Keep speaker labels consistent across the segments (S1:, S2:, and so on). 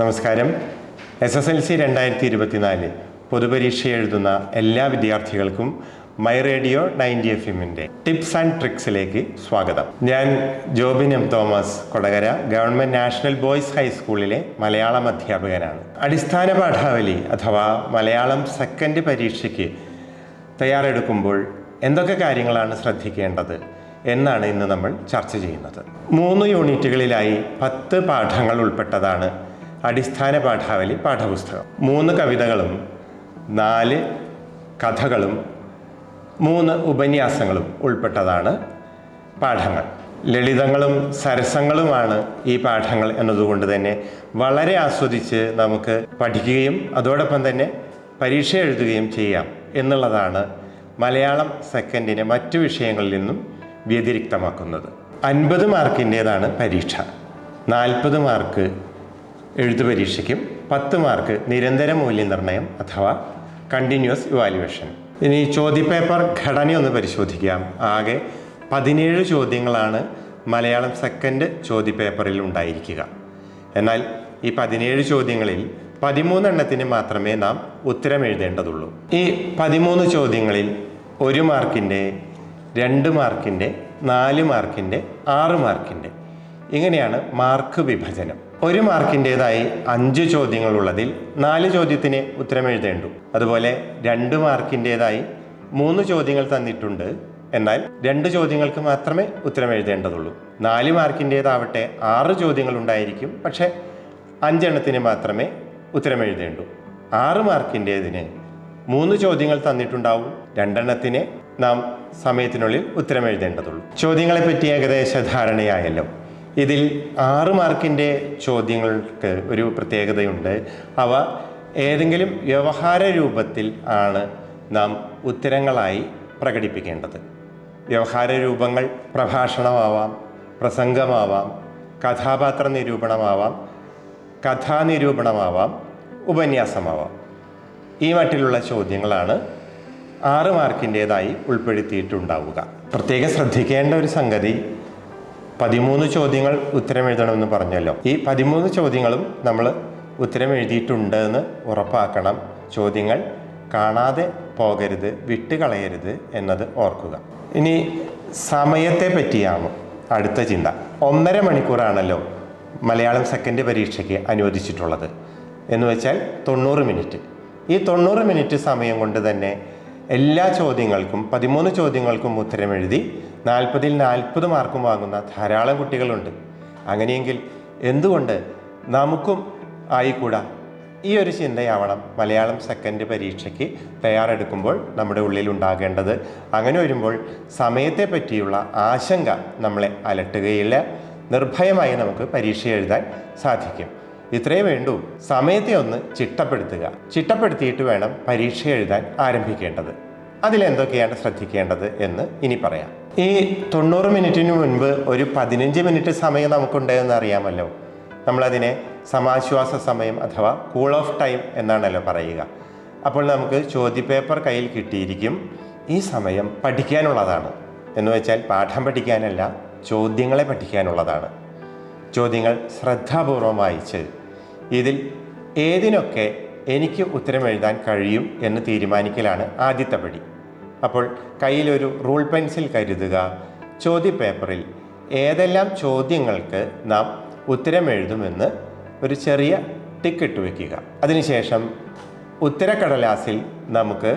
S1: നമസ്കാരം S S L C രണ്ടായിരത്തി ഇരുപത്തിനാല് പൊതുപരീക്ഷ എഴുതുന്ന എല്ലാ വിദ്യാർത്ഥികൾക്കും മൈ റേഡിയോ നയൻറ്റി എഫ് എമ്മിൻ്റെ ടിപ്സ് ആൻഡ് ട്രിക്സിലേക്ക് സ്വാഗതം ഞാൻ Jobin M Thomas Kodakara government national boys ഹൈസ്കൂളിലെ മലയാളം അധ്യാപകനാണ് അടിസ്ഥാന പാഠാവലി അഥവാ മലയാളം സെക്കൻഡ് പരീക്ഷയ്ക്ക് തയ്യാറെടുക്കുമ്പോൾ എന്തൊക്കെ കാര്യങ്ങളാണ് ശ്രദ്ധിക്കേണ്ടത് എന്നാണ് ഇന്ന് നമ്മൾ ചർച്ച ചെയ്യുന്നത് മൂന്ന് യൂണിറ്റുകളിലായി പത്ത് പാഠങ്ങൾ ഉൾപ്പെട്ടതാണ് അടിസ്ഥാന പാഠാവലി പാഠപുസ്തകം മൂന്ന് കവിതകളും നാല് കഥകളും മൂന്ന് ഉപന്യാസങ്ങളും ഉൾപ്പെട്ടതാണ് പാഠങ്ങൾ ലളിതങ്ങളും സരസങ്ങളുമാണ് ഈ പാഠങ്ങൾ എന്നതുകൊണ്ട് തന്നെ വളരെ ആസ്വദിച്ച് നമുക്ക് പഠിക്കുകയും അതോടൊപ്പം തന്നെ പരീക്ഷ എഴുതുകയും ചെയ്യാം എന്നുള്ളതാണ് മലയാളം സെക്കൻഡിനെ മറ്റു വിഷയങ്ങളിൽ നിന്നും വ്യതിരിക്തമാക്കുന്നത് അൻപത് മാർക്കിൻ്റേതാണ് പരീക്ഷ നാൽപ്പത് മാർക്ക് എഴുത്തു പരീക്ഷയ്ക്കും പത്ത് മാർക്ക് നിരന്തര മൂല്യനിർണ്ണയം അഥവാ കണ്ടിന്യൂസ് ഇവാലുവേഷൻ ഇനി ചോദ്യപേപ്പർ ഘടനയൊന്ന് പരിശോധിക്കാം ആകെ പതിനേഴ് ചോദ്യങ്ങളാണ് മലയാളം സെക്കൻഡ് ചോദ്യപേപ്പറിൽ ഉണ്ടായിരിക്കുക എന്നാൽ ഈ പതിനേഴ് ചോദ്യങ്ങളിൽ പതിമൂന്നെണ്ണത്തിന് മാത്രമേ നാം ഉത്തരം എഴുതേണ്ടതുള്ളൂ ഈ പതിമൂന്ന് ചോദ്യങ്ങളിൽ ഒരു മാർക്കിൻ്റെ രണ്ട് മാർക്കിൻ്റെ നാല് മാർക്കിൻ്റെ ആറ് മാർക്കിൻ്റെ ഇങ്ങനെയാണ് മാർക്ക് വിഭജനം ഒരു മാർക്കിൻ്റേതായി അഞ്ച് ചോദ്യങ്ങളുള്ളതിൽ നാല് ചോദ്യത്തിന് ഉത്തരം എഴുതേണ്ടു അതുപോലെ രണ്ട് മാർക്കിൻ്റേതായി മൂന്ന് ചോദ്യങ്ങൾ തന്നിട്ടുണ്ട് എന്നാൽ രണ്ട് ചോദ്യങ്ങൾക്ക് മാത്രമേ ഉത്തരം എഴുതേണ്ടതുള്ളൂ നാല് മാർക്കിൻ്റേതാവട്ടെ ആറ് ചോദ്യങ്ങൾ ഉണ്ടായിരിക്കും പക്ഷേ അഞ്ചെണ്ണത്തിന് മാത്രമേ ഉത്തരം എഴുതേണ്ടൂ ആറ് മാർക്കിൻ്റേതിന് മൂന്ന് ചോദ്യങ്ങൾ തന്നിട്ടുണ്ടാവും രണ്ടെണ്ണത്തിന് നാം സമയത്തിനുള്ളിൽ ഉത്തരം എഴുതേണ്ടതുള്ളൂ ചോദ്യങ്ങളെപ്പറ്റി ഏകദേശ ധാരണയായല്ലോ ഇതിൽ ആറ് മാർക്കിൻ്റെ ചോദ്യങ്ങൾക്ക് ഒരു പ്രത്യേകതയുണ്ട് അവ ഏതെങ്കിലും വ്യവഹാര രൂപത്തിൽ ആണ് നാം ഉത്തരങ്ങളായി പ്രകടിപ്പിക്കേണ്ടത് വ്യവഹാര രൂപങ്ങൾ പ്രഭാഷണമാവാം പ്രസംഗമാവാം കഥാപാത്ര നിരൂപണമാവാം കഥാനിരൂപണമാവാം ഉപന്യാസമാവാം ഈ മട്ടിലുള്ള ചോദ്യങ്ങളാണ് ആറ് മാർക്കിൻ്റേതായി ഉൾപ്പെടുത്തിയിട്ടുണ്ടാവുക പ്രത്യേകം ശ്രദ്ധിക്കേണ്ട ഒരു സംഗതി പതിമൂന്ന് ചോദ്യങ്ങൾ ഉത്തരമെഴുതണമെന്ന് പറഞ്ഞല്ലോ ഈ പതിമൂന്ന് ചോദ്യങ്ങളും നമ്മൾ ഉത്തരം എന്ന് ഉറപ്പാക്കണം ചോദ്യങ്ങൾ കാണാതെ പോകരുത് വിട്ടുകളയരുത് എന്നത് ഓർക്കുക ഇനി സമയത്തെ പറ്റിയാണ് അടുത്ത ചിന്ത ഒന്നര മണിക്കൂറാണല്ലോ മലയാളം സെക്കൻഡ് പരീക്ഷയ്ക്ക് അനുവദിച്ചിട്ടുള്ളത് എന്ന് വെച്ചാൽ തൊണ്ണൂറ് മിനിറ്റ് ഈ തൊണ്ണൂറ് മിനിറ്റ് സമയം കൊണ്ട് തന്നെ എല്ലാ ചോദ്യങ്ങൾക്കും പതിമൂന്ന് ചോദ്യങ്ങൾക്കും ഉത്തരമെഴുതി നാൽപ്പതിൽ നാൽപ്പത് മാർക്കും വാങ്ങുന്ന ധാരാളം കുട്ടികളുണ്ട് അങ്ങനെയെങ്കിൽ എന്തുകൊണ്ട് നമുക്കും ആയിക്കൂടാ ഈ ഒരു ചിന്തയാവണം മലയാളം സെക്കൻഡ് പരീക്ഷയ്ക്ക് തയ്യാറെടുക്കുമ്പോൾ നമ്മുടെ ഉള്ളിൽ ഉണ്ടാകേണ്ടത് അങ്ങനെ വരുമ്പോൾ സമയത്തെ പറ്റിയുള്ള ആശങ്ക നമ്മളെ അലട്ടുകയില്ല നിർഭയമായി നമുക്ക് പരീക്ഷ എഴുതാൻ സാധിക്കും ഇത്രയേ വേണ്ടൂ സമയത്തെ ഒന്ന് ചിട്ടപ്പെടുത്തുക ചിട്ടപ്പെടുത്തിയിട്ട് വേണം പരീക്ഷ എഴുതാൻ ആരംഭിക്കേണ്ടത് അതിലെന്തൊക്കെയാണ് ശ്രദ്ധിക്കേണ്ടത് എന്ന് ഇനി പറയാം ഈ തൊണ്ണൂറ് മിനിറ്റിന് മുൻപ് ഒരു പതിനഞ്ച് മിനിറ്റ് സമയം നമുക്കുണ്ടെന്ന് അറിയാമല്ലോ നമ്മളതിനെ സമാശ്വാസ സമയം അഥവാ കൂൾ ഓഫ് ടൈം എന്നാണല്ലോ പറയുക അപ്പോൾ നമുക്ക് ചോദ്യപേപ്പർ കയ്യിൽ കിട്ടിയിരിക്കും ഈ സമയം പഠിക്കാനുള്ളതാണ് എന്ന് വെച്ചാൽ പാഠം പഠിക്കാനല്ല ചോദ്യങ്ങളെ പഠിക്കാനുള്ളതാണ് ചോദ്യങ്ങൾ ശ്രദ്ധാപൂർവം വായിച്ച് ഇതിൽ ഏതിനൊക്കെ എനിക്ക് ഉത്തരം എഴുതാൻ കഴിയും എന്ന് തീരുമാനിക്കലാണ് ആദ്യത്തെ പടി അപ്പോൾ കയ്യിലൊരു റൂൾ പെൻസിൽ കരുതുക ചോദ്യ പേപ്പറിൽ ഏതെല്ലാം ചോദ്യങ്ങൾക്ക് നാം ഉത്തരം എഴുതുമെന്ന് ഒരു ചെറിയ ടിക്കറ്റ് വയ്ക്കുക അതിനുശേഷം ഉത്തരക്കടലാസിൽ നമുക്ക്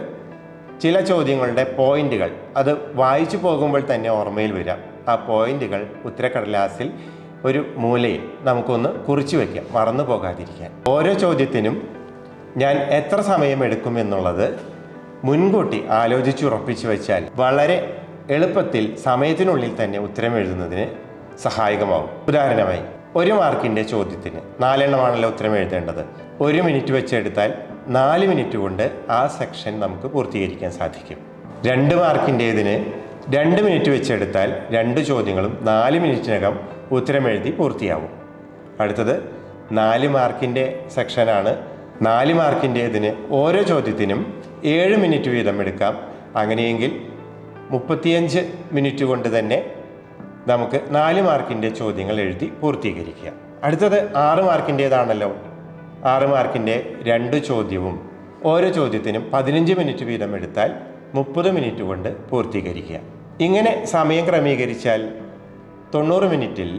S1: ചില ചോദ്യങ്ങളുടെ പോയിന്റുകൾ അത് വായിച്ചു പോകുമ്പോൾ തന്നെ ഓർമ്മയിൽ വരാം ആ പോയിന്റുകൾ ഉത്തരക്കടലാസിൽ ഒരു മൂലയിൽ നമുക്കൊന്ന് കുറിച്ചു വയ്ക്കാം മറന്നു പോകാതിരിക്കാൻ ഓരോ ചോദ്യത്തിനും ഞാൻ എത്ര സമയമെടുക്കും എന്നുള്ളത് മുൻകൂട്ടി ആലോചിച്ച് ഉറപ്പിച്ചു വെച്ചാൽ വളരെ എളുപ്പത്തിൽ സമയത്തിനുള്ളിൽ തന്നെ ഉത്തരം എഴുതുന്നതിന് സഹായകമാവും ഉദാഹരണമായി ഒരു മാർക്കിൻ്റെ ചോദ്യത്തിന് നാലെണ്ണമാണല്ലോ ഉത്തരം എഴുതേണ്ടത് ഒരു മിനിറ്റ് വെച്ചെടുത്താൽ നാല് മിനിറ്റ് കൊണ്ട് ആ സെക്ഷൻ നമുക്ക് പൂർത്തീകരിക്കാൻ സാധിക്കും രണ്ട് മാർക്കിൻ്റേതിന് രണ്ട് മിനിറ്റ് വെച്ചെടുത്താൽ രണ്ട് ചോദ്യങ്ങളും നാല് മിനിറ്റിനകം ഉത്തരം എഴുതി പൂർത്തിയാവും അടുത്തത് നാല് മാർക്കിൻ്റെ സെക്ഷനാണ് നാല് മാർക്കിൻ്റേതിന് ഓരോ ചോദ്യത്തിനും ഏഴ് മിനിറ്റ് വീതം എടുക്കാം അങ്ങനെയെങ്കിൽ മുപ്പത്തിയഞ്ച് മിനിറ്റ് കൊണ്ട് തന്നെ നമുക്ക് നാല് മാർക്കിൻ്റെ ചോദ്യങ്ങൾ എഴുതി പൂർത്തീകരിക്കുക അടുത്തത് ആറ് മാർക്കിൻ്റേതാണല്ലോ ആറ് മാർക്കിൻ്റെ രണ്ട് ചോദ്യവും ഓരോ ചോദ്യത്തിനും പതിനഞ്ച് മിനിറ്റ് വീതം എടുത്താൽ മുപ്പത് മിനിറ്റ് കൊണ്ട് പൂർത്തീകരിക്കുക ഇങ്ങനെ സമയം ക്രമീകരിച്ചാൽ തൊണ്ണൂറ് മിനിറ്റിൽ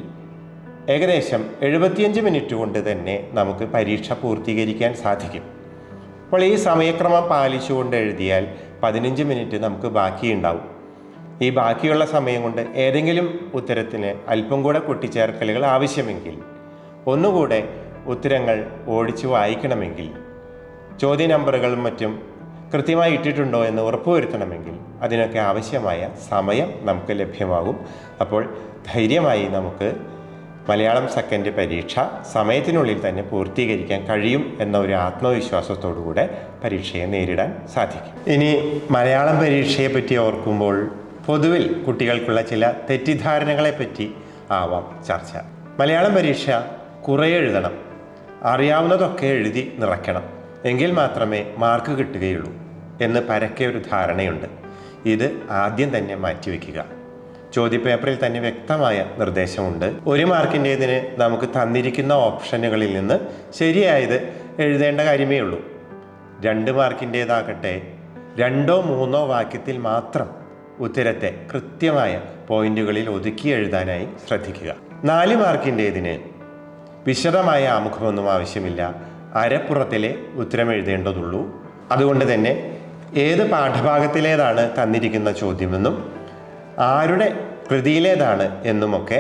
S1: ഏകദേശം എഴുപത്തിയഞ്ച് മിനിറ്റ് കൊണ്ട് തന്നെ നമുക്ക് പരീക്ഷ പൂർത്തീകരിക്കാൻ സാധിക്കും അപ്പോൾ ഈ സമയക്രമം പാലിച്ചുകൊണ്ട് എഴുതിയാൽ പതിനഞ്ച് മിനിറ്റ് നമുക്ക് ബാക്കിയുണ്ടാവും ഈ ബാക്കിയുള്ള സമയം കൊണ്ട് ഏതെങ്കിലും ഉത്തരത്തിന് അല്പം കൂടെ കൂട്ടിച്ചേർക്കലുകൾ ആവശ്യമെങ്കിൽ ഒന്നുകൂടെ ഉത്തരങ്ങൾ ഓടിച്ചു വായിക്കണമെങ്കിൽ ചോദ്യ നമ്പറുകളും മറ്റും കൃത്യമായി ഇട്ടിട്ടുണ്ടോ എന്ന് ഉറപ്പുവരുത്തണമെങ്കിൽ അതിനൊക്കെ ആവശ്യമായ സമയം നമുക്ക് ലഭ്യമാകും അപ്പോൾ ധൈര്യമായി നമുക്ക് മലയാളം സെക്കൻഡ് പരീക്ഷ സമയത്തിനുള്ളിൽ തന്നെ പൂർത്തീകരിക്കാൻ കഴിയും എന്ന ഒരു ആത്മവിശ്വാസത്തോടുകൂടെ പരീക്ഷയെ നേരിടാൻ സാധിക്കും ഇനി മലയാളം പരീക്ഷയെ പറ്റി ഓർക്കുമ്പോൾ പൊതുവിൽ കുട്ടികൾക്കുള്ള ചില തെറ്റിദ്ധാരണകളെ പറ്റി ആവാം ചർച്ച മലയാളം പരീക്ഷ കുറേ എഴുതണം അറിയാവുന്നതൊക്കെ എഴുതി നിറയ്ക്കണം എങ്കിൽ മാത്രമേ മാർക്ക് കിട്ടുകയുള്ളൂ എന്ന് പരക്കെ ഒരു ധാരണയുണ്ട് ഇത് ആദ്യം തന്നെ മാറ്റിവെക്കുക ചോദ്യപേപ്പറിൽ തന്നെ വ്യക്തമായ നിർദ്ദേശമുണ്ട് ഒരു മാർക്കിൻ്റേതിന് നമുക്ക് തന്നിരിക്കുന്ന ഓപ്ഷനുകളിൽ നിന്ന് ശരിയായത് എഴുതേണ്ട കാര്യമേ ഉള്ളൂ രണ്ട് മാർക്കിൻ്റേതാകട്ടെ രണ്ടോ മൂന്നോ വാക്യത്തിൽ മാത്രം ഉത്തരത്തെ കൃത്യമായ പോയിന്റുകളിൽ ഒതുക്കി എഴുതാനായി ശ്രദ്ധിക്കുക നാല് മാർക്കിൻ്റേതിന് വിശദമായ ആമുഖമൊന്നും ആവശ്യമില്ല അരപ്പുറത്തിലെ ഉത്തരം എഴുതേണ്ടതുള്ളൂ അതുകൊണ്ട് തന്നെ ഏത് പാഠഭാഗത്തിലേതാണ് തന്നിരിക്കുന്ന ചോദ്യമെന്നും ആരുടെ കൃതിയിലേതാണ് എന്നുമൊക്കെ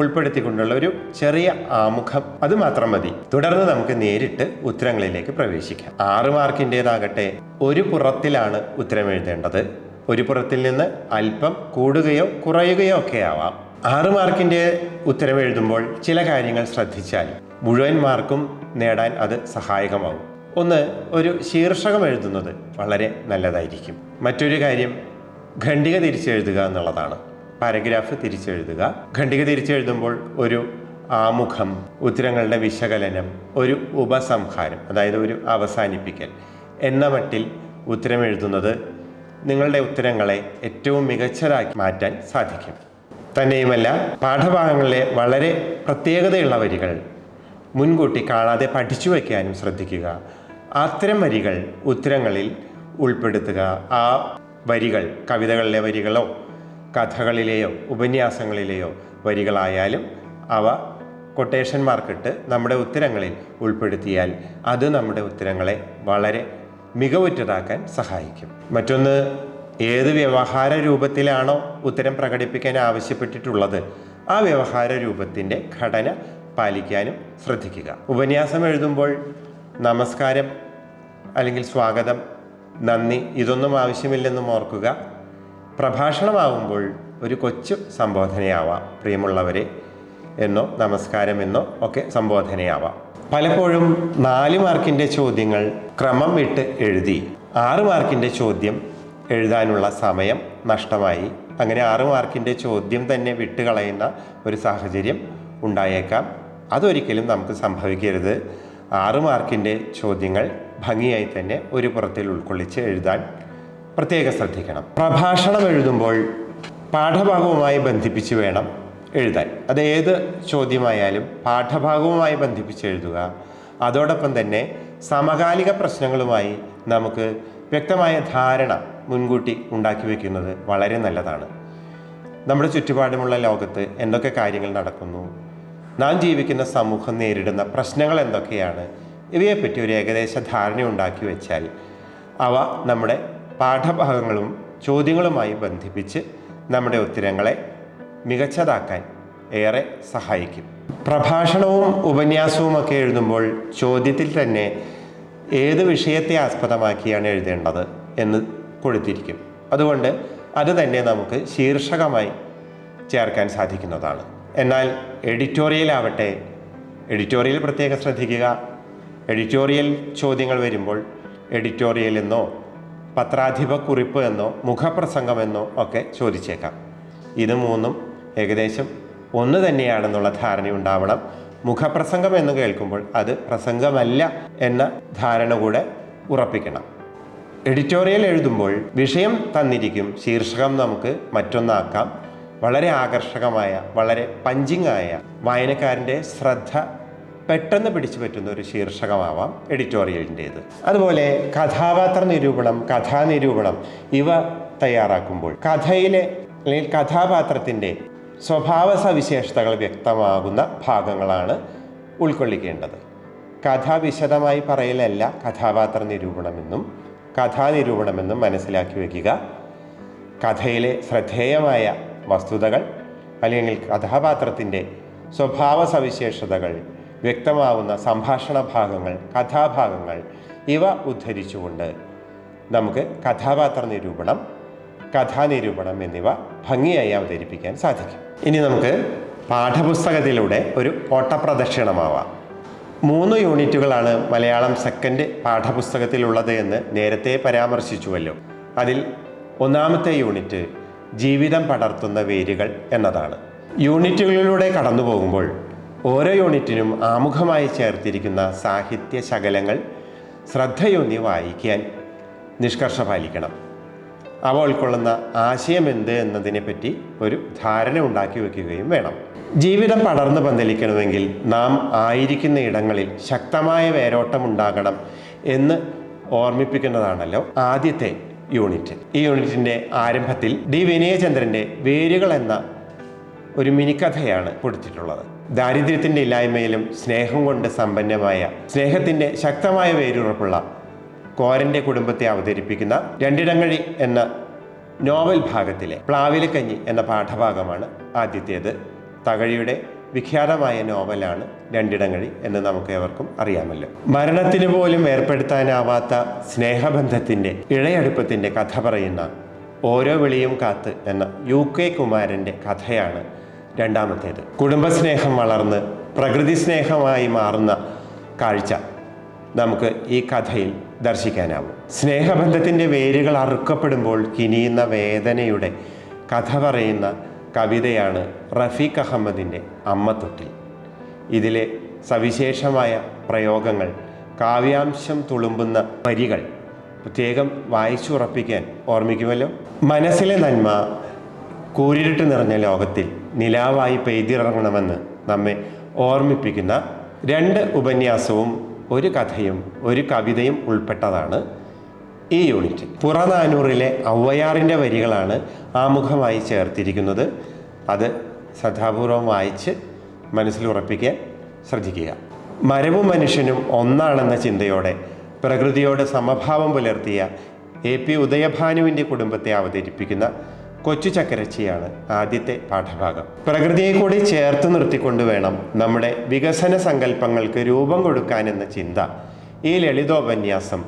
S1: ഉൾപ്പെടുത്തിക്കൊണ്ടുള്ള ഒരു ചെറിയ ആമുഖം അത് മാത്രം മതി തുടർന്ന് നമുക്ക് നേരിട്ട് ഉത്തരങ്ങളിലേക്ക് പ്രവേശിക്കാം ആറ് മാർക്കിൻ്റേതാകട്ടെ ഒരു പുറത്തിലാണ് ഉത്തരം എഴുതേണ്ടത് ഒരു പുറത്തിൽ നിന്ന് അല്പം കൂടുകയോ കുറയുകയോ ഒക്കെ ആവാം ആറ് മാർക്കിൻ്റെ ഉത്തരം എഴുതുമ്പോൾ ചില കാര്യങ്ങൾ ശ്രദ്ധിച്ചാൽ മുഴുവൻ മാർക്കും നേടാൻ അത് സഹായകമാവും ഒന്ന് ഒരു ശീർഷകം എഴുതുന്നത് വളരെ നല്ലതായിരിക്കും മറ്റൊരു കാര്യം ഖണ്ഡിക തിരിച്ചെഴുതുക എന്നുള്ളതാണ് പാരഗ്രാഫ് തിരിച്ചെഴുതുക ഖണ്ഡിക തിരിച്ചെഴുതുമ്പോൾ ഒരു ആമുഖം ഉത്തരങ്ങളുടെ വിശകലനം ഒരു ഉപസംഹാരം അതായത് ഒരു അവസാനിപ്പിക്കൽ എന്ന മട്ടിൽ ഉത്തരമെഴുതുന്നത് നിങ്ങളുടെ ഉത്തരങ്ങളെ ഏറ്റവും മികച്ചതാക്കി മാറ്റാൻ സാധിക്കും തന്നെയുമല്ല പാഠഭാഗങ്ങളിലെ വളരെ പ്രത്യേകതയുള്ള വരികൾ മുൻകൂട്ടി കാണാതെ പഠിച്ചു വയ്ക്കാനും ശ്രദ്ധിക്കുക അത്തരം വരികൾ ഉത്തരങ്ങളിൽ ഉൾപ്പെടുത്തുക ആ വരികൾ കവിതകളിലെ വരികളോ കഥകളിലെയോ ഉപന്യാസങ്ങളിലെയോ വരികളായാലും അവ കൊട്ടേഷൻ മാർക്കിട്ട് നമ്മുടെ ഉത്തരങ്ങളിൽ ഉൾപ്പെടുത്തിയാൽ അത് നമ്മുടെ ഉത്തരങ്ങളെ വളരെ മികവുറ്റതാക്കാൻ സഹായിക്കും മറ്റൊന്ന് ഏത് വ്യവഹാര രൂപത്തിലാണോ ഉത്തരം പ്രകടിപ്പിക്കാൻ ആവശ്യപ്പെട്ടിട്ടുള്ളത് ആ വ്യവഹാര രൂപത്തിൻ്റെ ഘടന പാലിക്കാനും ശ്രദ്ധിക്കുക ഉപന്യാസം എഴുതുമ്പോൾ നമസ്കാരം അല്ലെങ്കിൽ സ്വാഗതം നന്ദി ഇതൊന്നും ആവശ്യമില്ലെന്നും ഓർക്കുക പ്രഭാഷണമാവുമ്പോൾ ഒരു കൊച്ചു സംബോധനയാവാം പ്രിയമുള്ളവരെ എന്നോ നമസ്കാരമെന്നോ ഒക്കെ സംബോധനയാവാം പലപ്പോഴും നാല് മാർക്കിൻ്റെ ചോദ്യങ്ങൾ ക്രമം വിട്ട് എഴുതി ആറ് മാർക്കിൻ്റെ ചോദ്യം എഴുതാനുള്ള സമയം നഷ്ടമായി അങ്ങനെ ആറ് മാർക്കിൻ്റെ ചോദ്യം തന്നെ വിട്ടുകളയുന്ന ഒരു സാഹചര്യം ഉണ്ടായേക്കാം അതൊരിക്കലും നമുക്ക് സംഭവിക്കരുത് ആറ് മാർക്കിൻ്റെ ചോദ്യങ്ങൾ ഭംഗിയായി തന്നെ ഒരു പുറത്തിൽ ഉൾക്കൊള്ളിച്ച് എഴുതാൻ പ്രത്യേകം ശ്രദ്ധിക്കണം പ്രഭാഷണം എഴുതുമ്പോൾ പാഠഭാഗവുമായി ബന്ധിപ്പിച്ച് വേണം എഴുതാൻ അത് ഏത് ചോദ്യമായാലും പാഠഭാഗവുമായി ബന്ധിപ്പിച്ച് എഴുതുക അതോടൊപ്പം തന്നെ സമകാലിക പ്രശ്നങ്ങളുമായി നമുക്ക് വ്യക്തമായ ധാരണ മുൻകൂട്ടി ഉണ്ടാക്കി വയ്ക്കുന്നത് വളരെ നല്ലതാണ് നമ്മുടെ ചുറ്റുപാടുമുള്ള ലോകത്ത് എന്തൊക്കെ കാര്യങ്ങൾ നടക്കുന്നു നാം ജീവിക്കുന്ന സമൂഹം നേരിടുന്ന പ്രശ്നങ്ങൾ എന്തൊക്കെയാണ് ഇവയെപ്പറ്റി ഒരു ഏകദേശ ധാരണ ഉണ്ടാക്കി വെച്ചാൽ അവ നമ്മുടെ പാഠഭാഗങ്ങളും ചോദ്യങ്ങളുമായി ബന്ധിപ്പിച്ച് നമ്മുടെ ഉത്തരങ്ങളെ മികച്ചതാക്കാൻ ഏറെ സഹായിക്കും പ്രഭാഷണവും ഒക്കെ എഴുതുമ്പോൾ ചോദ്യത്തിൽ തന്നെ ഏത് വിഷയത്തെ ആസ്പദമാക്കിയാണ് എഴുതേണ്ടത് എന്ന് കൊടുത്തിരിക്കും അതുകൊണ്ട് അത് തന്നെ നമുക്ക് ശീർഷകമായി ചേർക്കാൻ സാധിക്കുന്നതാണ് എന്നാൽ എഡിറ്റോറിയൽ ആവട്ടെ എഡിറ്റോറിയൽ പ്രത്യേകം ശ്രദ്ധിക്കുക എഡിറ്റോറിയൽ ചോദ്യങ്ങൾ വരുമ്പോൾ എഡിറ്റോറിയൽ എന്നോ പത്രാധിപ കുറിപ്പ് എന്നോ മുഖപ്രസംഗമെന്നോ ഒക്കെ ചോദിച്ചേക്കാം ഇത് മൂന്നും ഏകദേശം ഒന്ന് തന്നെയാണെന്നുള്ള ധാരണയുണ്ടാവണം മുഖപ്രസംഗം എന്ന് കേൾക്കുമ്പോൾ അത് പ്രസംഗമല്ല എന്ന ധാരണ കൂടെ ഉറപ്പിക്കണം എഡിറ്റോറിയൽ എഴുതുമ്പോൾ വിഷയം തന്നിരിക്കും ശീർഷകം നമുക്ക് മറ്റൊന്നാക്കാം വളരെ ആകർഷകമായ വളരെ പഞ്ചിങ്ങായ വായനക്കാരൻ്റെ ശ്രദ്ധ പെട്ടെന്ന് പിടിച്ചു പറ്റുന്ന ഒരു ശീർഷകമാവാം എഡിറ്റോറിയലിൻ്റേത് അതുപോലെ കഥാപാത്ര നിരൂപണം കഥാനിരൂപണം ഇവ തയ്യാറാക്കുമ്പോൾ കഥയിലെ അല്ലെങ്കിൽ കഥാപാത്രത്തിൻ്റെ സ്വഭാവ സവിശേഷതകൾ വ്യക്തമാകുന്ന ഭാഗങ്ങളാണ് ഉൾക്കൊള്ളിക്കേണ്ടത് കഥ വിശദമായി പറയലല്ല കഥാപാത്ര നിരൂപണമെന്നും കഥാനിരൂപണമെന്നും മനസ്സിലാക്കി വയ്ക്കുക കഥയിലെ ശ്രദ്ധേയമായ വസ്തുതകൾ അല്ലെങ്കിൽ കഥാപാത്രത്തിൻ്റെ സ്വഭാവ സവിശേഷതകൾ വ്യക്തമാവുന്ന സംഭാഷണ ഭാഗങ്ങൾ കഥാഭാഗങ്ങൾ ഇവ ഉദ്ധരിച്ചുകൊണ്ട് നമുക്ക് കഥാപാത്ര നിരൂപണം കഥാനിരൂപണം എന്നിവ ഭംഗിയായി അവതരിപ്പിക്കാൻ സാധിക്കും ഇനി നമുക്ക് പാഠപുസ്തകത്തിലൂടെ ഒരു ഓട്ടപ്രദക്ഷിണമാവാം മൂന്ന് യൂണിറ്റുകളാണ് മലയാളം സെക്കൻഡ് പാഠപുസ്തകത്തിലുള്ളത് എന്ന് നേരത്തെ പരാമർശിച്ചുവല്ലോ അതിൽ ഒന്നാമത്തെ യൂണിറ്റ് ജീവിതം പടർത്തുന്ന വേരുകൾ എന്നതാണ് യൂണിറ്റുകളിലൂടെ കടന്നു പോകുമ്പോൾ ഓരോ യൂണിറ്റിനും ആമുഖമായി ചേർത്തിരിക്കുന്ന സാഹിത്യ ശകലങ്ങൾ ശ്രദ്ധയൂന്നി വായിക്കാൻ നിഷ്കർഷ പാലിക്കണം അവ ഉൾക്കൊള്ളുന്ന എന്ത് എന്നതിനെപ്പറ്റി ഒരു ധാരണ ഉണ്ടാക്കി വയ്ക്കുകയും വേണം ജീവിതം പടർന്നു പന്തലിക്കണമെങ്കിൽ നാം ആയിരിക്കുന്ന ഇടങ്ങളിൽ ശക്തമായ വേരോട്ടം ഉണ്ടാകണം എന്ന് ഓർമ്മിപ്പിക്കുന്നതാണല്ലോ ആദ്യത്തെ യൂണിറ്റ് ഈ യൂണിറ്റിൻ്റെ ആരംഭത്തിൽ ഡി വിനയചന്ദ്രൻ്റെ വേരുകൾ എന്ന ഒരു മിനിക്കഥയാണ് കൊടുത്തിട്ടുള്ളത് ദാരിദ്ര്യത്തിൻ്റെ ഇല്ലായ്മയിലും സ്നേഹം കൊണ്ട് സമ്പന്നമായ സ്നേഹത്തിൻ്റെ ശക്തമായ വേരുറപ്പുള്ള കോരൻ്റെ കുടുംബത്തെ അവതരിപ്പിക്കുന്ന രണ്ടിടങ്ങഴി എന്ന നോവൽ ഭാഗത്തിലെ പ്ലാവിലക്കഞ്ഞി എന്ന പാഠഭാഗമാണ് ആദ്യത്തേത് തകഴിയുടെ വിഖ്യാതമായ നോവലാണ് രണ്ടിടങ്ങഴി എന്ന് നമുക്ക് ഏവർക്കും അറിയാമല്ലോ മരണത്തിന് പോലും ഏർപ്പെടുത്താനാവാത്ത സ്നേഹബന്ധത്തിൻ്റെ ഇഴയടുപ്പത്തിൻ്റെ കഥ പറയുന്ന ഓരോ വിളിയും കാത്ത് എന്ന യു കെ കുമാരൻ്റെ കഥയാണ് രണ്ടാമത്തേത് കുടുംബസ്നേഹം വളർന്ന് പ്രകൃതി സ്നേഹമായി മാറുന്ന കാഴ്ച നമുക്ക് ഈ കഥയിൽ ദർശിക്കാനാവും സ്നേഹബന്ധത്തിൻ്റെ വേരുകൾ അറുക്കപ്പെടുമ്പോൾ കിനിയുന്ന വേദനയുടെ കഥ പറയുന്ന കവിതയാണ് റഫീഖ് അഹമ്മദിൻ്റെ അമ്മത്തൊട്ടിൽ ഇതിലെ സവിശേഷമായ പ്രയോഗങ്ങൾ കാവ്യാംശം തുളുമ്പുന്ന വരികൾ പ്രത്യേകം വായിച്ചുറപ്പിക്കാൻ ഓർമ്മിക്കുമല്ലോ മനസ്സിലെ നന്മ കൂരിരുട്ട് നിറഞ്ഞ ലോകത്തിൽ നിലാവായി പെയ്തിറങ്ങണമെന്ന് നമ്മെ ഓർമ്മിപ്പിക്കുന്ന രണ്ട് ഉപന്യാസവും ഒരു കഥയും ഒരു കവിതയും ഉൾപ്പെട്ടതാണ് ഈ യൂണിറ്റ് പുറനാനൂറിലെ ഔവയാറിൻ്റെ വരികളാണ് ആമുഖമായി ചേർത്തിരിക്കുന്നത് അത് ശ്രദ്ധാപൂർവം വായിച്ച് മനസ്സിലുറപ്പിക്കാൻ ശ്രദ്ധിക്കുക മരവും മനുഷ്യനും ഒന്നാണെന്ന ചിന്തയോടെ പ്രകൃതിയോട് സമഭാവം പുലർത്തിയ എ പി ഉദയഭാനുവിൻ്റെ കുടുംബത്തെ അവതരിപ്പിക്കുന്ന കൊച്ചു ചക്കരച്ചിയാണ് ആദ്യത്തെ പാഠഭാഗം പ്രകൃതിയെ കൂടി ചേർത്ത് നിർത്തിക്കൊണ്ട് വേണം നമ്മുടെ വികസന സങ്കല്പങ്ങൾക്ക് രൂപം കൊടുക്കാനെന്ന ചിന്ത ഈ ലളിതോപന്യാസം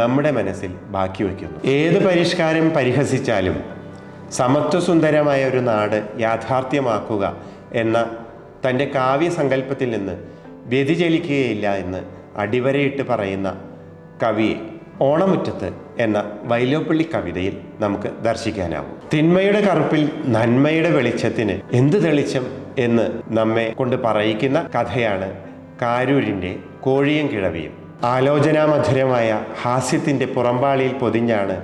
S1: നമ്മുടെ മനസ്സിൽ ബാക്കി വയ്ക്കുന്നു ഏത് പരിഷ്കാരം പരിഹസിച്ചാലും സമത്വസുന്ദരമായ ഒരു നാട് യാഥാർത്ഥ്യമാക്കുക എന്ന തൻ്റെ കാവ്യസങ്കല്പത്തിൽ നിന്ന് വ്യതിചലിക്കുകയില്ല എന്ന് അടിവരയിട്ട് പറയുന്ന കവിയെ ഓണമുറ്റത്ത് എന്ന വൈലോപ്പള്ളി കവിതയിൽ നമുക്ക് ദർശിക്കാനാവും തിന്മയുടെ കറുപ്പിൽ നന്മയുടെ വെളിച്ചത്തിന് എന്ത് തെളിച്ചം എന്ന് നമ്മെ കൊണ്ട് പറയിക്കുന്ന കഥയാണ് കാരൂരിൻ്റെ കോഴിയും കിഴവിയും ആലോചനാമധുരമായ ഹാസ്യത്തിൻ്റെ പുറമ്പാളിയിൽ പൊതിഞ്ഞാണ്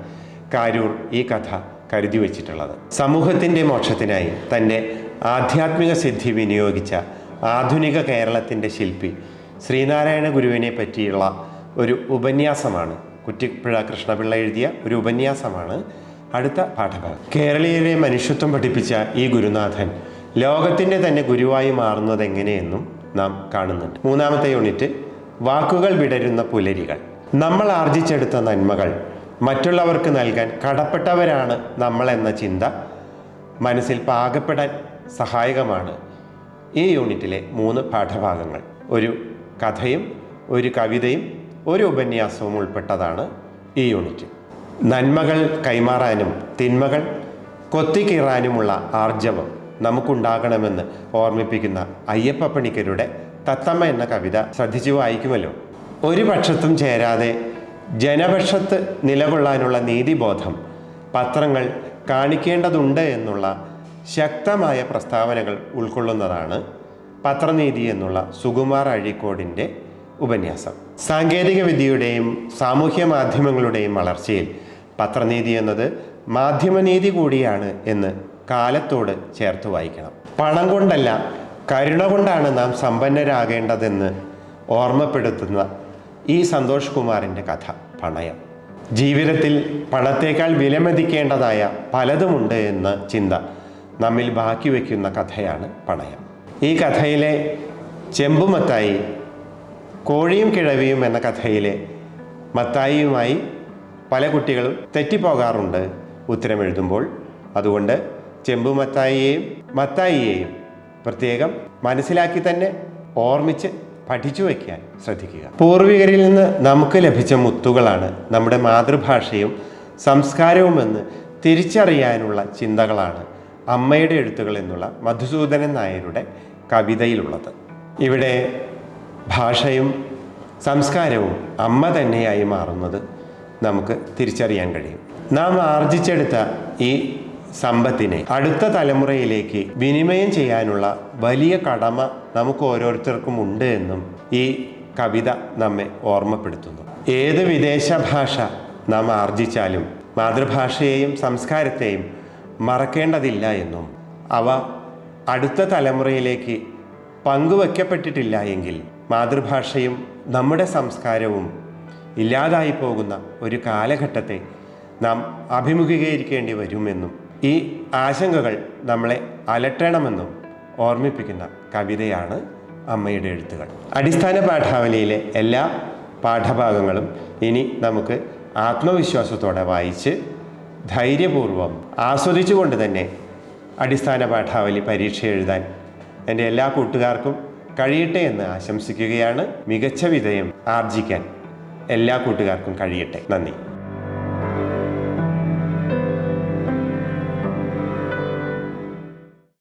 S1: കാരൂർ ഈ കഥ കരുതി വച്ചിട്ടുള്ളത് സമൂഹത്തിൻ്റെ മോക്ഷത്തിനായി തൻ്റെ ആധ്യാത്മിക സിദ്ധി വിനിയോഗിച്ച ആധുനിക കേരളത്തിൻ്റെ ശില്പി ശ്രീനാരായണ ഗുരുവിനെ പറ്റിയുള്ള ഒരു ഉപന്യാസമാണ് കുറ്റിപ്പുഴ കൃഷ്ണപിള്ള എഴുതിയ ഒരു ഉപന്യാസമാണ് അടുത്ത പാഠഭാഗം കേരളീയരെ മനുഷ്യത്വം പഠിപ്പിച്ച ഈ ഗുരുനാഥൻ ലോകത്തിൻ്റെ തന്നെ ഗുരുവായി മാറുന്നത് എങ്ങനെയെന്നും നാം കാണുന്നുണ്ട് മൂന്നാമത്തെ യൂണിറ്റ് വാക്കുകൾ വിടരുന്ന പുലരികൾ നമ്മൾ ആർജിച്ചെടുത്ത നന്മകൾ മറ്റുള്ളവർക്ക് നൽകാൻ കടപ്പെട്ടവരാണ് നമ്മൾ എന്ന ചിന്ത മനസ്സിൽ പാകപ്പെടാൻ സഹായകമാണ് ഈ യൂണിറ്റിലെ മൂന്ന് പാഠഭാഗങ്ങൾ ഒരു കഥയും ഒരു കവിതയും ഒരു ഉപന്യാസവും ഉൾപ്പെട്ടതാണ് ഈ യൂണിറ്റ് നന്മകൾ കൈമാറാനും തിന്മകൾ കൊത്തിക്കീറാനുമുള്ള ആർജവം നമുക്കുണ്ടാകണമെന്ന് ഓർമ്മിപ്പിക്കുന്ന അയ്യപ്പ പണിക്കരുടെ തത്തമ്മ എന്ന കവിത ശ്രദ്ധിച്ചു വായിക്കുമല്ലോ ഒരു പക്ഷത്തും ചേരാതെ ജനപക്ഷത്ത് നിലകൊള്ളാനുള്ള നീതിബോധം പത്രങ്ങൾ കാണിക്കേണ്ടതുണ്ട് എന്നുള്ള ശക്തമായ പ്രസ്താവനകൾ ഉൾക്കൊള്ളുന്നതാണ് പത്രനീതി എന്നുള്ള സുകുമാർ അഴീക്കോടിൻ്റെ ഉപന്യാസം വിദ്യയുടെയും സാമൂഹ്യ മാധ്യമങ്ങളുടെയും വളർച്ചയിൽ പത്രനീതി എന്നത് മാധ്യമനീതി കൂടിയാണ് എന്ന് കാലത്തോട് ചേർത്ത് വായിക്കണം പണം കൊണ്ടല്ല കരുണ കൊണ്ടാണ് നാം സമ്പന്നരാകേണ്ടതെന്ന് ഓർമ്മപ്പെടുത്തുന്ന ഈ സന്തോഷ് കുമാറിൻ്റെ കഥ പണയം ജീവിതത്തിൽ പണത്തേക്കാൾ വിലമതിക്കേണ്ടതായ പലതുമുണ്ട് എന്ന ചിന്ത നമ്മിൽ ബാക്കി വയ്ക്കുന്ന കഥയാണ് പണയം ഈ കഥയിലെ ചെമ്പുമത്തായി കോഴിയും കിഴവിയും എന്ന കഥയിലെ മത്തായിയുമായി പല കുട്ടികളും തെറ്റിപ്പോകാറുണ്ട് ഉത്തരമെഴുതുമ്പോൾ അതുകൊണ്ട് ചെമ്പു മത്തായിയെയും മത്തായിയെയും പ്രത്യേകം മനസ്സിലാക്കി തന്നെ ഓർമ്മിച്ച് പഠിച്ചു വയ്ക്കാൻ ശ്രദ്ധിക്കുക പൂർവികരിൽ നിന്ന് നമുക്ക് ലഭിച്ച മുത്തുകളാണ് നമ്മുടെ മാതൃഭാഷയും സംസ്കാരവുമെന്ന് തിരിച്ചറിയാനുള്ള ചിന്തകളാണ് അമ്മയുടെ എഴുത്തുകൾ എന്നുള്ള മധുസൂദനൻ നായരുടെ കവിതയിലുള്ളത് ഇവിടെ ഭാഷയും സംസ്കാരവും അമ്മ തന്നെയായി മാറുന്നത് നമുക്ക് തിരിച്ചറിയാൻ കഴിയും നാം ആർജിച്ചെടുത്ത ഈ സമ്പത്തിനെ അടുത്ത തലമുറയിലേക്ക് വിനിമയം ചെയ്യാനുള്ള വലിയ കടമ നമുക്ക് ഓരോരുത്തർക്കും ഉണ്ട് എന്നും ഈ കവിത നമ്മെ ഓർമ്മപ്പെടുത്തുന്നു ഏത് വിദേശ ഭാഷ നാം ആർജിച്ചാലും മാതൃഭാഷയെയും സംസ്കാരത്തെയും മറക്കേണ്ടതില്ല എന്നും അവ അടുത്ത തലമുറയിലേക്ക് പങ്കുവയ്ക്കപ്പെട്ടിട്ടില്ല എങ്കിൽ മാതൃഭാഷയും നമ്മുടെ സംസ്കാരവും ഇല്ലാതായി പോകുന്ന ഒരു കാലഘട്ടത്തെ നാം അഭിമുഖീകരിക്കേണ്ടി വരുമെന്നും ഈ ആശങ്കകൾ നമ്മളെ അലട്ടണമെന്നും ഓർമ്മിപ്പിക്കുന്ന കവിതയാണ് അമ്മയുടെ എഴുത്തുകൾ അടിസ്ഥാന പാഠാവലിയിലെ എല്ലാ പാഠഭാഗങ്ങളും ഇനി നമുക്ക് ആത്മവിശ്വാസത്തോടെ വായിച്ച് ധൈര്യപൂർവം ആസ്വദിച്ചുകൊണ്ട് തന്നെ അടിസ്ഥാന പാഠാവലി പരീക്ഷ എഴുതാൻ എൻ്റെ എല്ലാ കൂട്ടുകാർക്കും കഴിയട്ടെ എന്ന് ആശംസിക്കുകയാണ് മികച്ച വിജയം ആർജിക്കാൻ എല്ലാ കൂട്ടുകാർക്കും കഴിയട്ടെ നന്ദി